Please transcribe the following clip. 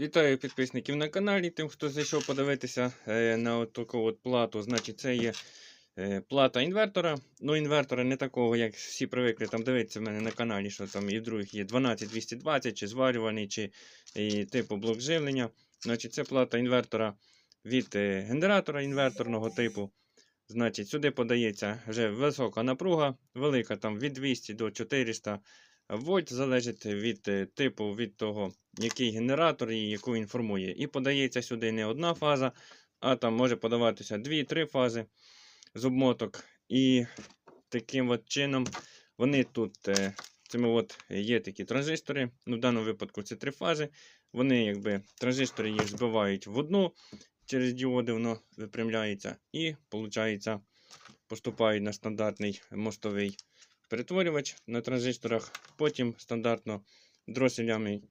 Вітаю підписників на каналі. Тим, хто зайшов подивитися е, на таку от плату, значить це є е, плата інвертора. Ну, інвертора не такого, як всі привикли там дивитися в мене на каналі, що там і в других є 12220, чи зварюваний, чи і, типу блок живлення. Значить, це плата інвертора від е, генератора інверторного типу. Значить, сюди подається вже висока напруга, велика там від 200 до 400 вольт, залежить від е, типу, від того, який генератор і яку він формує. І подається сюди не одна фаза, а там може подаватися 2-3 фази з обмоток. І таким от чином вони тут е, цими от є такі транзистори. Ну, в даному випадку це три фази. Вони якби транзистори їх збивають в одну, через діоди воно випрямляється. І виходить, поступають на стандартний мостовий перетворювач на транзисторах. Потім стандартно дроселями